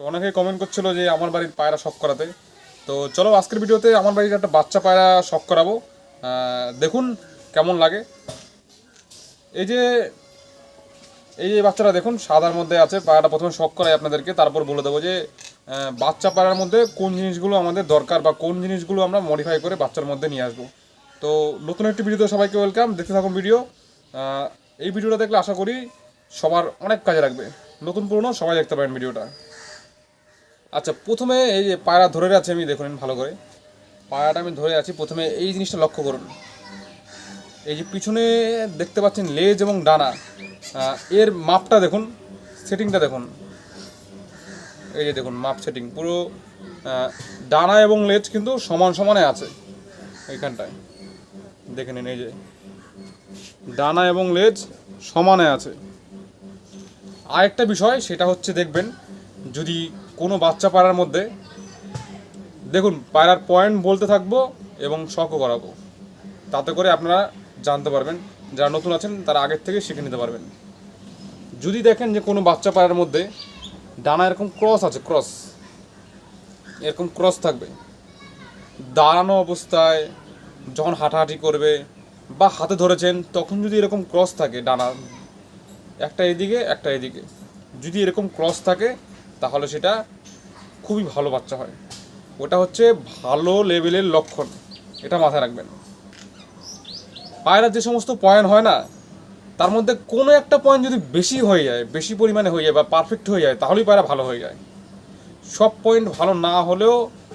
তো অনেকে কমেন্ট করছিল যে আমার বাড়ির পায়রা শখ করাতে। তো চলো আজকের ভিডিওতে আমার বাড়ির একটা বাচ্চা পায়রা শখ করাবো। দেখুন কেমন লাগে। এই যে এই যে বাচ্চাটা দেখুন, সাদার মধ্যে আছে, পায়রাটা প্রথমে শখ করাই আপনাদেরকে, তারপর বলে দেবো যে বাচ্চা পায়রার মধ্যে কোন জিনিসগুলো আমাদের দরকার বা কোন জিনিসগুলো আমরা মডিফাই করে বাচ্চার মধ্যে নিয়ে আসব। তো নতুন একটি ভিডিওতে সবাইকে ওয়েলকাম দেখতে থাকুন ভিডিও এই ভিডিওটা দেখলে আশা করি সবার অনেক কাজে লাগবে। নতুন পুরনো সবাই দেখতে পারেন ভিডিওটা আচ্ছা প্রথমে এই যে পায়রা ধরে আছে, আমি দেখুন, ভালো করে। পায়রাটা আমি ধরে আছি, প্রথমে এই জিনিসটা লক্ষ্য করুন। এই যে পিছনে দেখতে পাচ্ছেন লেজ এবং ডানা। এর মাপটা দেখুন, সেটিংটা দেখুন। এই যে দেখুন, মাপ সেটিং, পুরো ডানা এবং লেজ কিন্তু সমান সমানে আছে এইখানটায়। দেখে নিন, এই যে ডানা এবং লেজ সমানে আছে। আরেকটা বিষয়, সেটা হচ্ছে দেখবেন, যদি কোনো বাচ্চা পাড়ার মধ্যে দেখুন পায়রার পয়েন্ট বলতে থাকব এবং শখও করাবো। তাতে করে আপনারা জানতে পারবেন, যারা নতুন আছেন তারা আগের থেকে শিখে নিতে পারবেন। যদি দেখেন যে কোনো বাচ্চা পায়রার মধ্যে ডানা এরকম ক্রস আছে ক্রস এরকম ক্রস থাকবে। দাঁড়ানো অবস্থায় যখন হাঁটাহাঁটি করবে বা হাতে ধরেছেন, তখন যদি এরকম ক্রস থাকে ডানা, একটা এদিকে একটা এদিকে। যদি এরকম ক্রস থাকে তাহলে সেটা খুবই ভালো বাচ্চা হয়। ওটা হচ্ছে ভালো লেভেলের লক্ষণ। এটা মাথায় রাখবেন। পায়রার যে সমস্ত পয়েন্ট হয় না, তার মধ্যে কোনো একটা পয়েন্ট যদি বেশি হয়ে যায়, বেশি পরিমাণে হয়ে যায় বা পারফেক্ট হয়ে যায়, তাহলেই পায়রা ভালো হয়ে যায়। সব পয়েন্ট ভালো না হলেও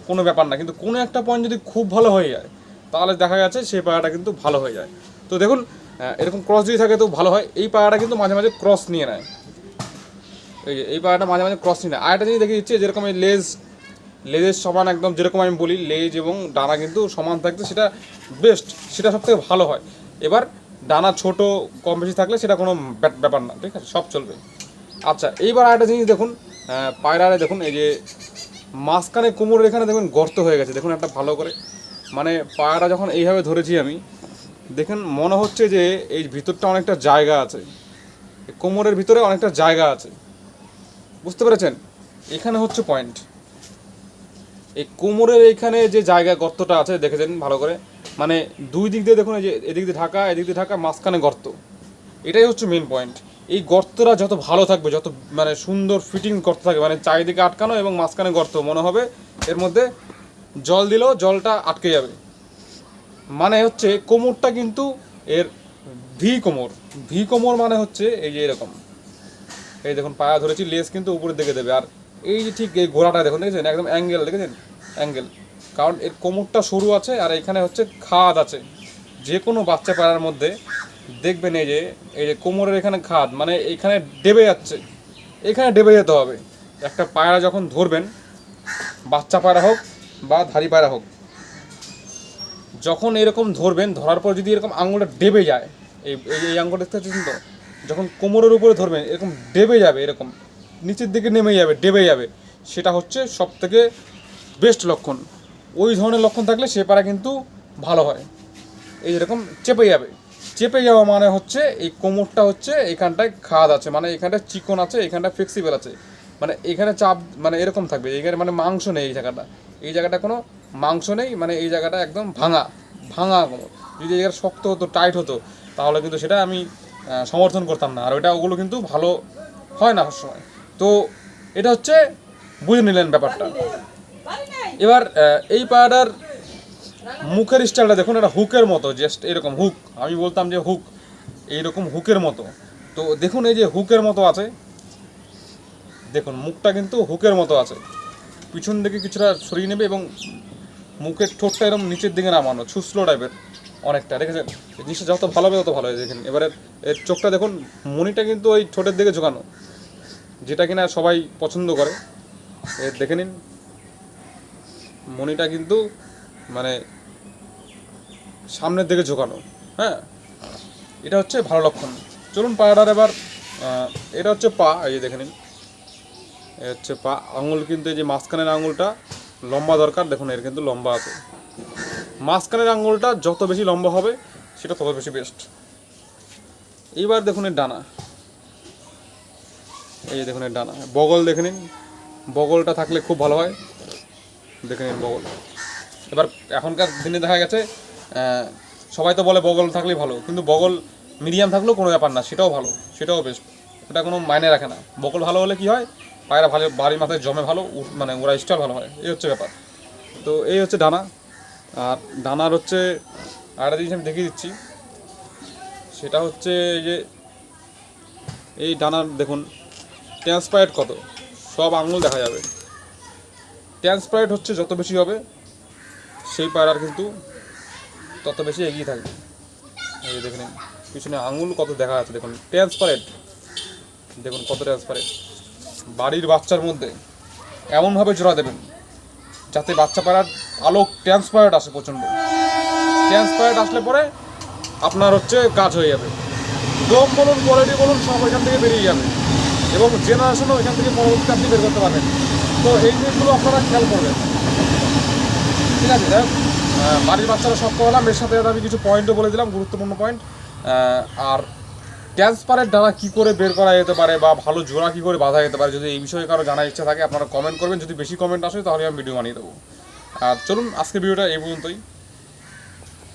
কোনো ব্যাপার না, কিন্তু কোনো একটা পয়েন্ট যদি খুব ভালো হয়ে যায়, তাহলে দেখা যাচ্ছে সেই পায়রাটা কিন্তু ভালো হয়ে যায়। তো দেখুন এরকম ক্রস যদি থাকে তো ভালো হয়, এই পায়রাটা কিন্তু মাঝে মাঝে ক্রস নিয়ে নেয়। এই যে, এই পায়রাটা মাঝে মাঝে ক্রস নিয়ে নেয় আরেকটা জিনিস দেখে দিচ্ছে যেরকম এই লেজ, লেজের সমান একদম যেরকম আমি বলি, লেজ এবং ডানা কিন্তু সমান থাকতে সেটা বেস্ট সেটা সব থেকে ভালো হয়। এবার ডানা ছোট, কম বেশি থাকলে সেটা কোনো ব্যাপার না, ঠিক আছে? সব চলবে। আচ্ছা এইবার আরেকটা জিনিস দেখুন পায়রারে দেখুন, এই যে মাঝখানে কোমরের এখানে দেখুন গর্ত হয়ে গেছে। দেখুন একটা ভালো করে। মানে পায়রা যখন এইভাবে ধরেছি আমি, দেখুন মনে হচ্ছে যে এই ভিতরটা অনেকটা জায়গা আছে। কোমরের ভিতরে অনেকটা জায়গা আছে। বুঝতে পেরেছেন? এখানে হচ্ছে পয়েন্ট এই কোমরের এইখানে যে জায়গা গর্তটা আছে, দেখেছেন ভালো করে? মানে দুই দিক দিয়ে দেখুন, এই যে এদিক দিয়ে ঢাকা, এদিক দিয়ে ঢাকা, মাঝখানে গর্ত। এটাই হচ্ছে মেন পয়েন্ট এই গর্তটা যত ভালো থাকবে, যত মানে সুন্দর ফিটিং গর্ত থাকবে মানে চারিদিকে আটকানো এবং মাঝখানে গর্ত মনে হবে, এর মধ্যে জল দিলেও জলটা আটকে যাবে। মানে হচ্ছে কোমরটা কিন্তু এর ভি কোমর। ভি কোমর মানে হচ্ছে এই যে এরকম। এই দেখুন, পায়া ধরেছি, লেস কিন্তু উপরের দিকে দেবে। আর এই যে ঠিক এই ঘোড়াটা দেখুন, দেখেছেন? একদম অ্যাঙ্গেল দেখেছেন? অ্যাঙ্গেল কারণ এর কোমরটা সরু আছে, আর এখানে হচ্ছে খাদ আছে। যে কোনো বাচ্চা পাড়ার মধ্যে দেখবেন এই যে এই যে কোমরের এখানে খাদ মানে এখানে ডেবে যাচ্ছে। এখানে ডেবে যেতে হবে। একটা পায়রা যখন ধরবেন, বাচ্চা পায়রা হোক বা ধারি পায়রা হোক, যখন এরকম ধরবেন, ধরার পর যদি এরকম আঙুলটা ডেবে যায় এই এই আঙুলটা দেখতে পাচ্ছেন তো? যখন কোমরের উপরে ধরবেন এরকম ডেবে যাবে, এরকম। নিচের দিকে নেমে যাবে, ডেবে যাবে। সেটা হচ্ছে সব থেকে বেস্ট লক্ষণ। ওই ধরনের লক্ষণ থাকলে সে পাড়া কিন্তু ভালো হয়। এই যেরকম চেপে যাবে। চেপে যাওয়া মানে হচ্ছে এই কোমরটা হচ্ছে এখানটায় খাদ আছে মানে এখানটায় চিকন আছে এখানটা ফ্লেক্সিবল আছে। মানে এখানে চাপ মানে এরকম থাকবে। এখানে মানে মাংস নেই এই জায়গাটা। এই জায়গাটা কোনো মাংস নেই মানে এই জায়গাটা একদম ভাঙা ভাঙা কোমর। যদি এই জায়গাটা শক্ত হতো টাইট হতো, তাহলে কিন্তু সেটা আমি সমর্থন করতাম না। আর ওইটা ওগুলো কিন্তু ভালো হয় না সবসময়। তো এটা হচ্ছে বুঝে নিলেন ব্যাপারটা। এবার এই পায়রাটার মুখের স্টাইলটা দেখুন, এটা হুকের মতো জাস্ট এরকম হুক। আমি বলতাম যে হুক, এইরকম হুকের মতো। তো দেখুন, এই যে হুকের মতো আছে, দেখুন, মুখটা কিন্তু হুকের মতো আছে। পিছন দিকে কিছুটা সরিয়ে নেবে এবং মুখের ঠোঁটটা এরকম নিচের দিকে নামানো ছুসলো টাইপের অনেকটা, দেখেছেন? জিনিসটা যত ভালো হবে তত ভালো হয় দেখেন এবারে এর চোখটা দেখুন, মনিটা কিন্তু ওই ঠোঁটের দিকে ঝোঁকানো। যেটা কিনা সবাই পছন্দ করে। এর দেখে নিন। মনিটা কিন্তু মানে সামনের দিকে ঝোঁকানো হ্যাঁ? এটা হচ্ছে ভালো লক্ষণ। চলুন পায়রার এবার এটা হচ্ছে পা, এই দেখে নিন। এ হচ্ছে পা, আঙুল কিন্তু এই যে মাঝখানের আঙুলটা লম্বা দরকার, দেখুন এর কিন্তু লম্বা আছে। মাঝখানের আঙুলটা যত বেশি লম্বা হবে, সেটা তত বেশি বেস্ট এইবার দেখুন এর ডানা। এই দেখুন এর ডানা। বগল দেখে নিন। বগলটা থাকলে খুব ভালো হয়। দেখে নিন বগল। এবার এখনকার দিনে দেখা গেছে সবাই তো বলে বগল থাকলেই ভালো, কিন্তু বগল মিডিয়াম থাকলেও কোনো ব্যাপার না, সেটাও ভালো, সেটাও বেস্ট ওটা কোনো মাইনে রাখে না। বগল ভালো হলে কি হয়? পায়রা ভালো, বাড়ির মাথায় জমে ভালো মানে ওরা স্টাইল ভালো হয়। এই হচ্ছে ব্যাপার। তো এই হচ্ছে ডানা। আর ডানার হচ্ছে আরেকটা জিনিস আমি দেখিয়ে দিচ্ছি। সেটা হচ্ছে যে, এই ডানার দেখুন, ট্রান্সপারেট কত? সব আঙুল দেখা যাবে। ট্রান্সপারেট হচ্ছে যত বেশি হবে, সেই পায়রার কিন্তু তত বেশি এগিয়ে থাকবে। এই যে দেখে নিন পিছনে আঙুল কত দেখা যাচ্ছে, দেখুন, ট্রান্সপারেট। দেখুন কত ট্রান্সপারেট। বাড়ির বাচ্চার মধ্যে এমনভাবে জোড়া দেবেন। যাতে বাচ্চা পায়রার আলোক ট্রান্সপারেট আসে প্রচণ্ড। ট্রান্সপারেট আসলে পরে আপনার হচ্ছে কাজ হয়ে যাবে। দম বলুন কোয়ালিটি বলুন, সব এখান থেকে বেরিয়ে যাবে। এবং জেনারেশনও এখান থেকে পরবর্তীতে আপনি বের করতে পারবেন। তো এই জিনিসগুলো আপনারা খেয়াল করবেন। ঠিক আছে, যাই বাড়ির বাচ্চারা সব করলাম এর সাথে আমি কিছু পয়েন্টও বলে দিলাম, গুরুত্বপূর্ণ পয়েন্ট আর ট্রান্সপারেন্ট ডানা কী করে বের করা যেতে পারে বা ভালো জোড়া কী করে বাঁধা যেতে পারে যদি এই বিষয়ে কারও জানার ইচ্ছা থাকে, আপনারা কমেন্ট করবেন। যদি বেশি কমেন্ট আসে তাহলে আমি ভিডিও বানিয়ে দেবো। আর চলুন, আজকের ভিডিওটা এই পর্যন্তই।